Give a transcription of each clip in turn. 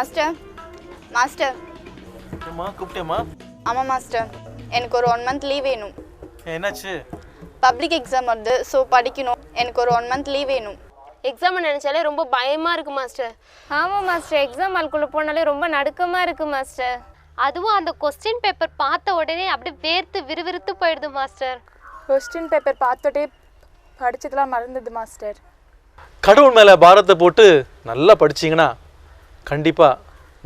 Master master ஏம்மா கூப்பிட்டேம்மா. ஆமாம் master எனக்கு ஒரு ஒன் மந்த் லீவ் வேணும். என்னாச்சு? பப்ளிக் எக்ஸாம் வருது ஸோ படிக்கணும். எனக்கு ஒரு ஒன் மந்த் லீவ் வேணும். எக்ஸாம் நினைச்சாலே ரொம்ப பயமா இருக்கு மாஸ்டர் ஆமாம் மாஸ்டர் எக்ஸாம் ஹால்குள்ளே போனாலே ரொம்ப நடுக்கமாக இருக்கு மாஸ்டர் அதுவும் அந்த கொஸ்டின் பேப்பர் பார்த்த உடனே அப்படியே வேர்த்து விறுவிறுத்து போயிடுது மாஸ்டர் கொஸ்டின் பேப்பர் பார்த்துட்டே படிச்சதெல்லாம் மறந்தது மாஸ்டர் கடவுள் மேலே பாரத்தை போட்டு நல்லா படிச்சீங்கன்னா கண்டிப்பாக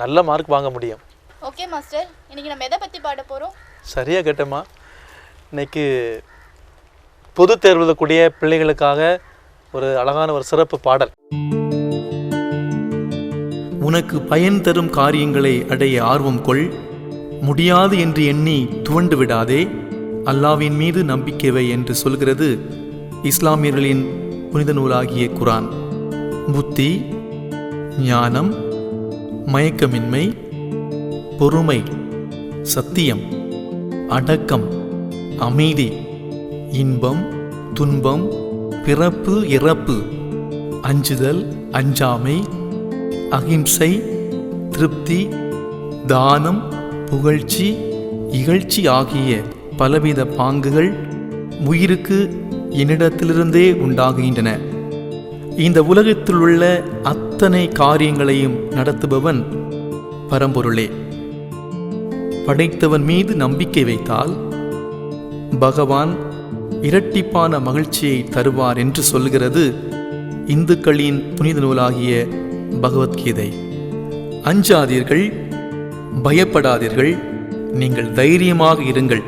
நல்ல மார்க் வாங்க முடியும். ஓகே மாஸ்டர் இன்னைக்கு நம்ம எதை பற்றி பாட போகிறோம் சரியாக கேட்டேம்மா. இன்னைக்கு பொது தேர்வு எழுதக்கூடிய பிள்ளைகளுக்காக ஒரு அழகான ஒரு சிறப்பு பாடல். உனக்கு பயன் தரும் காரியங்களை அடைய ஆர்வம் கொள். முடியாது என்று எண்ணி துவண்டு விடாதே. அல்லாவின் மீது நம்பிக்கை வை என்று சொல்கிறது இஸ்லாமியர்களின் புனித நூலாகிய குரான் புத்தி ஞானம் மயக்கமின்மை பொறுமை சத்தியம் அடக்கம் அமைதி இன்பம் துன்பம் பிறப்பு இறப்பு அஞ்சுதல் அஞ்சாமை அகிம்சை திருப்தி தானம் புகழ்ச்சி இகழ்ச்சி ஆகிய பலவித பாங்குகள் உயிருக்கு என்னிடத்திலிருந்தே உண்டாகுகின்றன. இந்த உலகத்தில் உள்ள அத்தனை காரியங்களையும் நடத்துபவன் பரம்பொருளே. படைத்தவன் மீது நம்பிக்கை வைத்தால் பகவான் இரட்டிப்பான மகிழ்ச்சியை தருவார் என்று சொல்கிறது இந்துக்களின் புனித நூலாகிய பகவத்கீதை. அஞ்சாதீர்கள் பயப்படாதீர்கள் நீங்கள் தைரியமாக இருங்கள்.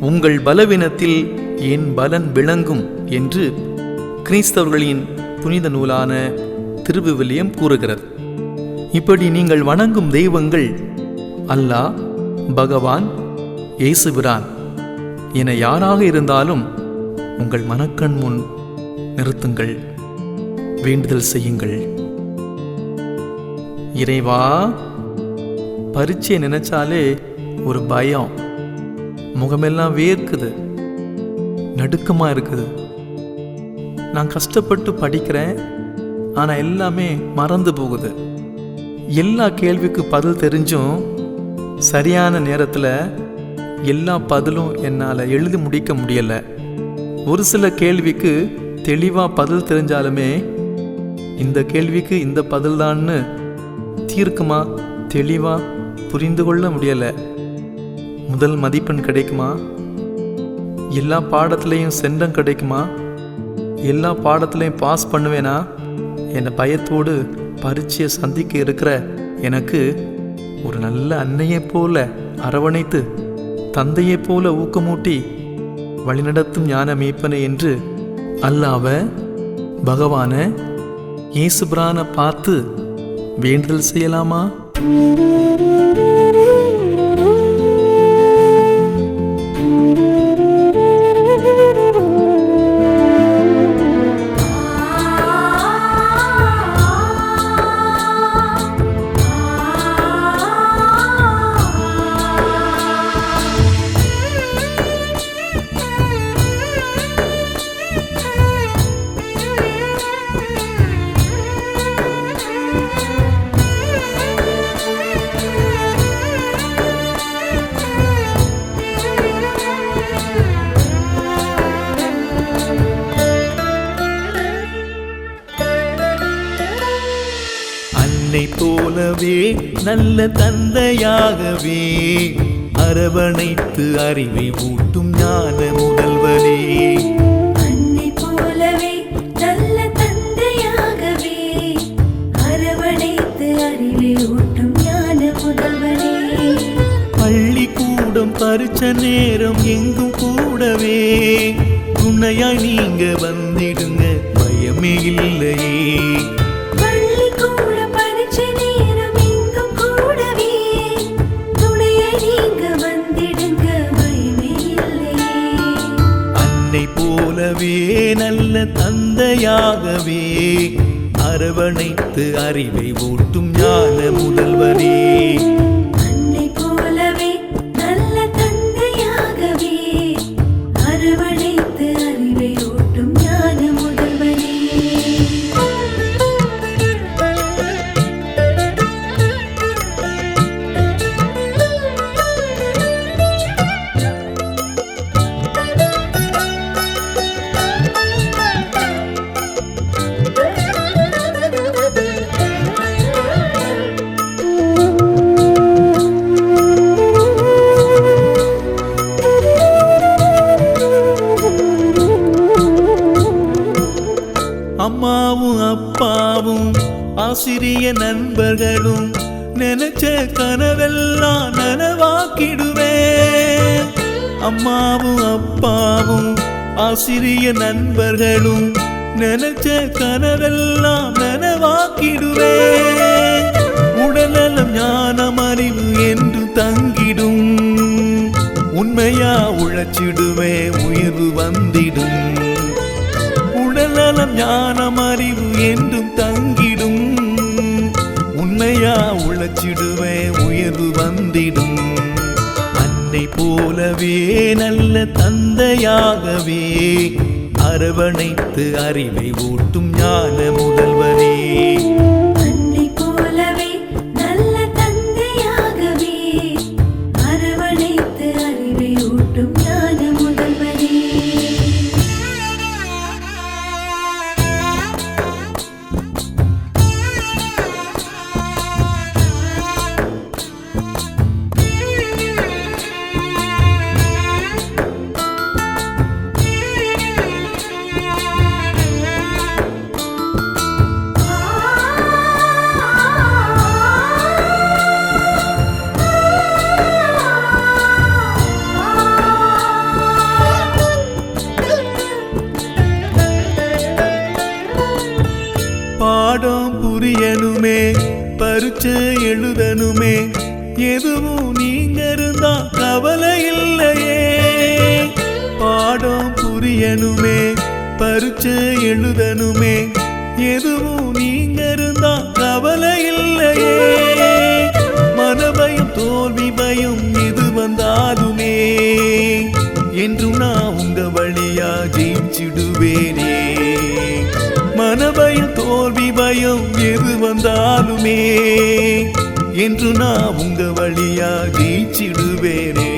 உங்கள் பலவீனத்தில் என் பலன் விளங்கும் என்று கிறிஸ்தவர்களின் புனித நூலான திருவிவிலியம் கூறுகிறது. இப்படி நீங்கள் வணங்கும் தெய்வங்கள் அல்லாஹ் பகவான் இயேசுபிரான். என யாராக இருந்தாலும் உங்கள் மனக்கண் முன் நிறுத்துங்கள். வேண்டுதல் செய்யுங்கள். இறைவா பரீட்சையை நினைச்சாலே ஒரு பயம். முகமெல்லாம் வேர்க்குது. நடுக்கமா இருக்குது. நான் கஷ்டப்பட்டு படிக்கிறேன். ஆனால் எல்லாமே மறந்து போகுது. எல்லா கேள்விக்கு பதில் தெரிஞ்சும் சரியான நேரத்தில் எல்லா பதிலும் என்னால் எழுதி முடிக்க முடியலை. ஒரு சில கேள்விக்கு தெளிவாக பதில் தெரிஞ்சாலுமே இந்த கேள்விக்கு இந்த பதில்தான்னு தீர்க்குமா தெளிவாக புரிந்து கொள்ள முடியலை. முதல் மதிப்பெண் கிடைக்குமா? எல்லா பாடத்துலேயும் செண்டம் கிடைக்குமா? எல்லா பாடத்துலையும் பாஸ் பண்ணுவேனா? என் பயத்தோடு பரீட்சையை சந்திக்க இருக்கிற எனக்கு ஒரு நல்ல அன்னையைப் போல அரவணைத்து தந்தையைப் போல ஊக்கமூட்டி வழிநடத்தும் ஞான மீட்பனை என்று அல்லாவ பகவான இயேசுபிரான பார்த்து வேண்டுதல் செய்யலாமா? போலவே நல்ல தந்தையாகவே அரவணைத்து அறிவை ஊட்டும் ஞான முதல்வனே. பள்ளிக்கூடம் பரிச்ச நேரம் எங்கும் கூடவே துணையாய் நீங்க வந்திடுங்க பயமே இல்லையே. நல்ல தந்தையாகவே அரவணைத்து அறிவை ஊட்டும் ஞான முதல்வரே. அம்மாவும் அப்பாவும் ஆசிரிய நண்பர்களும் நினைச்ச கனவெல்லாம் நனவாக்கிடுவேன் உடல்நலம் ஞானம் அறிவு என்று தங்கிடும். உண்மையா உழைச்சிடுவே உயர்வு வந்திடும். உடல்நலம் ஞானம் அறிவு என்றும் தங்கிடும். உண்மையா உழைச்சிடுவே உயர்வு வந்திடும். அன்னை போலவே நல்ல தந்தையாகவே அரவணைத்து அறிவை ஊட்டும் ஞான முதல்வரே. பாடம் புரியணுமே பரிச்சை எழுதணுமே. எதுவும் நீங்க இருந்தா கவலை இல்லையே. பாடம் புரியணுமே பரிச்சை எழுதணுமே. எதுவும் நீங்க இருந்தா கவலை இல்லையே. மனபயம் தோல்வி பயம் எது வந்தாலுமே. என்றும் நான் உங்க வழியா ஜெயிச்சிடுவேனே. தோல்வி பயம் எது வந்தாலுமே என்று நான் உங்க வழியா ஜெயிச்சிடுவேனே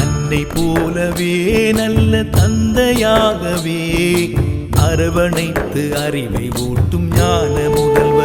அன்னை போலவே நல்ல தந்தையாகவே அரவணைத்து அறிவை ஓட்டும் ஞான முதல்வரே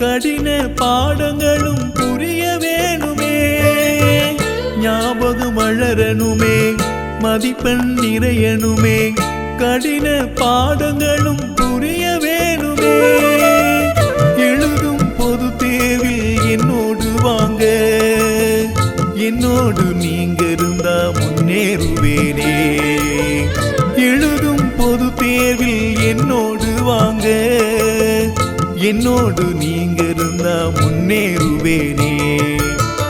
கடின பாடங்களும் புரிய வேணுமே. ஞாபகம் வளரணுமே மதிப்பெண் நிறையணுமே. கடின பாடங்களும் என்னோடு நீங்க இருந்தா முன்னேறுவேனே.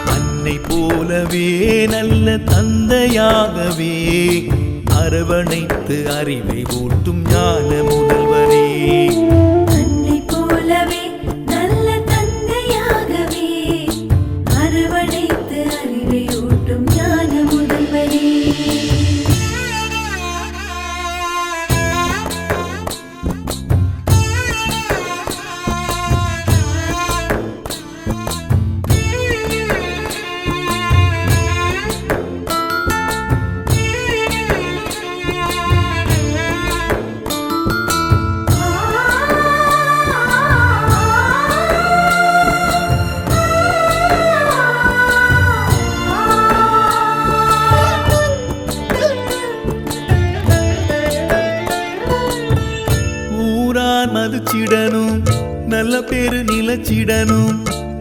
அன்னை போலவே நல்ல தந்தையாகவே அரவணைத்து அறிவை ஊட்டும் ஞான முதல்வரே.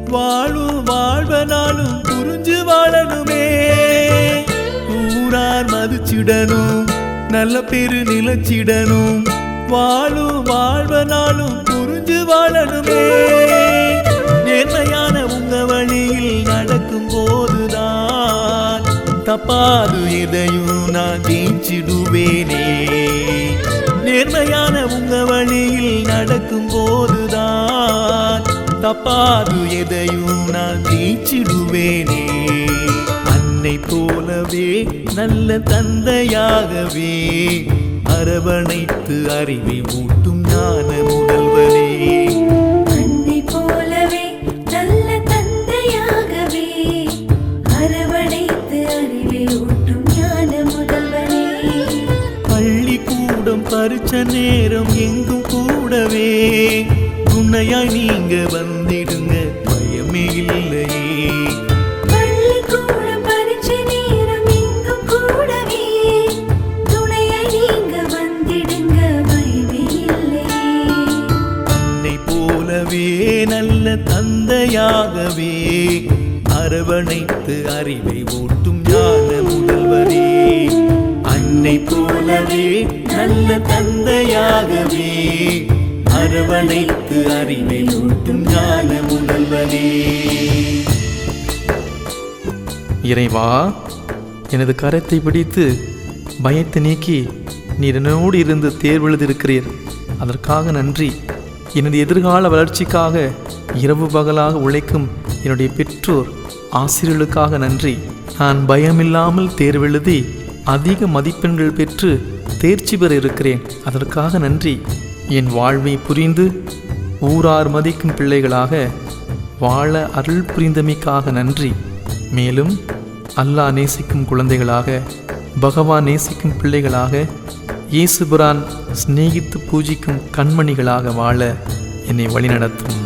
வாழும் வாழ்வனாலும் புரிஞ்சு வாழணுமே. ஊரார் மதிச்சிடணும் நல்ல பேரு நிலச்சிடணும். வாழும் வாழ்வனாலும் புரிஞ்சு வாழணுமே. நேர்மையான உங்க வழியில் நடக்கும் போதுதான். தப்பாது எதையும் நான் ஜெயிச்சிடுவேனே. நேர்மையான உங்க வழியில் நடக்கும் போதுதான். தப்பாது எதையும் நான் ஜெயிச்சிடுவேனே அன்னை போலவே நல்ல தந்தையாகவே அரவணைத்து அறிவை ஊட்டும் ஞான முதல்வனே. அன்னை போலவே நல்ல தந்தையாகவே அரவணைத்து அறிவை ஊட்டும் ஞான முதல்வனே. பள்ளிக்கூடம் பரிச்ச நேரம் எங்கும் கூடவே துணையாய் நீங்க வந்திடுங்க. பயமே இல்லையே. நல்ல தந்தையாகவே அரவணைத்து அறிவை ஓட்டும் ஞான முதல்வரே. அன்னை போலவே நல்ல தந்தையாகவே அரவணைத்து அறிவை ஊட்டும் ஞான முதல்வனே இறைவா எனது கரத்தை பிடித்து பயத்தை நீக்கி நீர் என்னோடு இருந்து தேர்வெழுதிருக்கிறீர். அதற்காக நன்றி. எனது எதிர்கால வளர்ச்சிக்காக இரவு பகலாக உழைக்கும் என்னுடைய பெற்றோர் ஆசிரியர்களுக்காக நன்றி. நான் பயமில்லாமல் தேர்வெழுதி அதிக மதிப்பெண்கள் பெற்று தேர்ச்சி பெற இருக்கிறேன். அதற்காக நன்றி. என் வாழ்வை புரிந்து ஊரார் மதிக்கும் பிள்ளைகளாக வாழ அருள் புரிந்தமைக்காக நன்றி. மேலும் அல்லாஹ் நேசிக்கும் குழந்தைகளாக பகவான் நேசிக்கும் பிள்ளைகளாக இயேசுபுரான் சிநேகித்து பூஜிக்கும் கண்மணிகளாக வாழ என்னை வழிநடத்தும்.